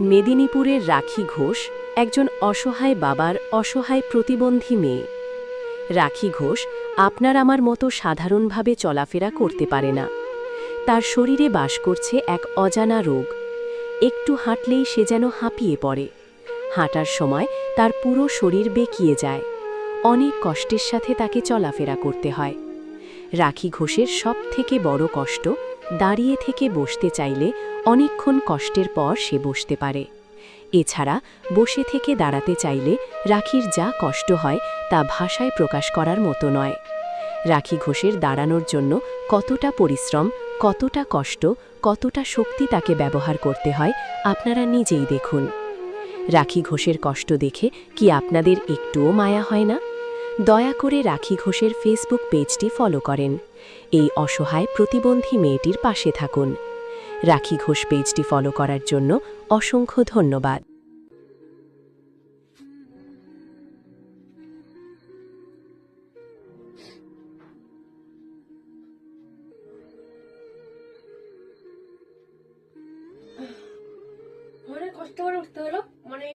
মেদিনীপুরের রাখি ঘোষ একজন অসহায় বাবার অসহায় প্রতিবন্ধী মেয়ে। রাখি ঘোষ আপনার আমার মতো সাধারণভাবে চলাফেরা করতে পারে না। তার শরীরে বাস করছে এক অজানা রোগ। একটু হাঁটলেই সে যেন হাঁপিয়ে পড়ে। হাঁটার সময় তার পুরো শরীর বেঁকিয়ে যায়। অনেক কষ্টের সাথে তাকে চলাফেরা করতে হয়। রাখি ঘোষের সব থেকে বড় কষ্ট দাঁড়িয়ে থেকে বসতে চাইলে অনেকক্ষণ কষ্টের পর সে বসতে পারে। এছাড়া বসে থেকে দাঁড়াতে চাইলে রাখির যা কষ্ট হয় তা ভাষায় প্রকাশ করার মতো নয়। রাখি ঘোষের দাঁড়ানোর জন্য কতটা পরিশ্রম, কতটা কষ্ট, কতটা শক্তি তাকে ব্যবহার করতে হয় আপনারা নিজেই দেখুন। রাখি ঘোষের কষ্ট দেখে কি আপনাদের একটুও মায়া হয় না? দয়া করে রাখি ঘোষের ফেসবুক পেজটি ফলো করেন। এই অসহায় প্রতিবন্ধী মেয়েটির পাশে থাকুন। রাখি ঘোষ পেজটি ফলো করার জন্য অসংখ্য ধন্যবাদ। কষ্ট করে উঠতে হলো মানে